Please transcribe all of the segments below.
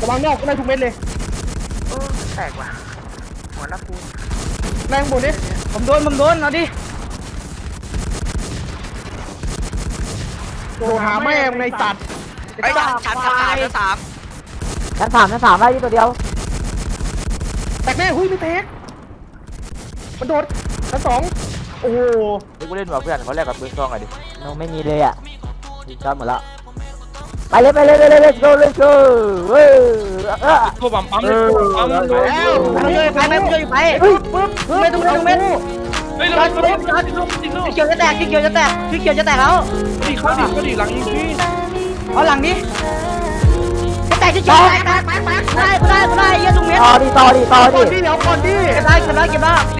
ระวังนอกได้ทุกเม็ดเลยโอ้แตกว่ะหัวละกูแรงบุญดิผมโดนผมโดนเอาดิโดนหาแม่ในสัตว์ไอ้ยชั้นชั้นสามชั้นสามชั้นสามชั้นสามไล่ที่ตัวเดียวแตกแม่หุ้ยไม่แตกมันโดดชั้นสองโอ้โหเดี๋ยวกูเล่นหัวเพื่อนเขาแลกกับปืนซองไงดิโนไม่มีเลยอะยิงจอดหมดแล้ว ไปเลยไปเลยไปเลย let's go let's go เว้ยเออกูปั๊มปั๊มเลยปั๊มเลยแล้วไปเลยไปไปไปไปปึ๊บปึ๊บไม่ต้องไม่ต้องไม่ต้องเฮ้ยจเราอดจะปึ๊เล่บนจอดจริงลูกจริงลูกพี่เขียวจะแตกพี่เขียวจะแตกพี่เขียวจะแตกแล้วดิเขาดิเขาดิหลังยิงพี่เอาหลังดิจะแตกจะจอดแตกแตกแตกแตกได้ได้ได้เยอะตรงเนี้ยต่อดิต่อดิต่อดิเดี๋ยวก่อนดิเก็บได้เก็บได้เก็บได้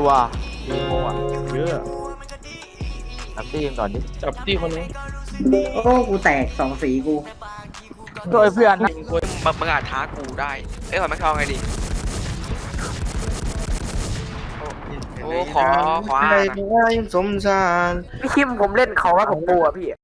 ตัวยิงโม่อะเยอะตัดตีมก่อนดิจับตีคนนี้โอ้กูแตกสองสีกูโดยเพื่อนนะมึงมึงอาจท้ากูได้ เอ้ยขอแม็กทองไงดิ โอ้ ขอ ขออ่านสมสารพี่คิมผมเล่นเขาว่าผมกูอะพี่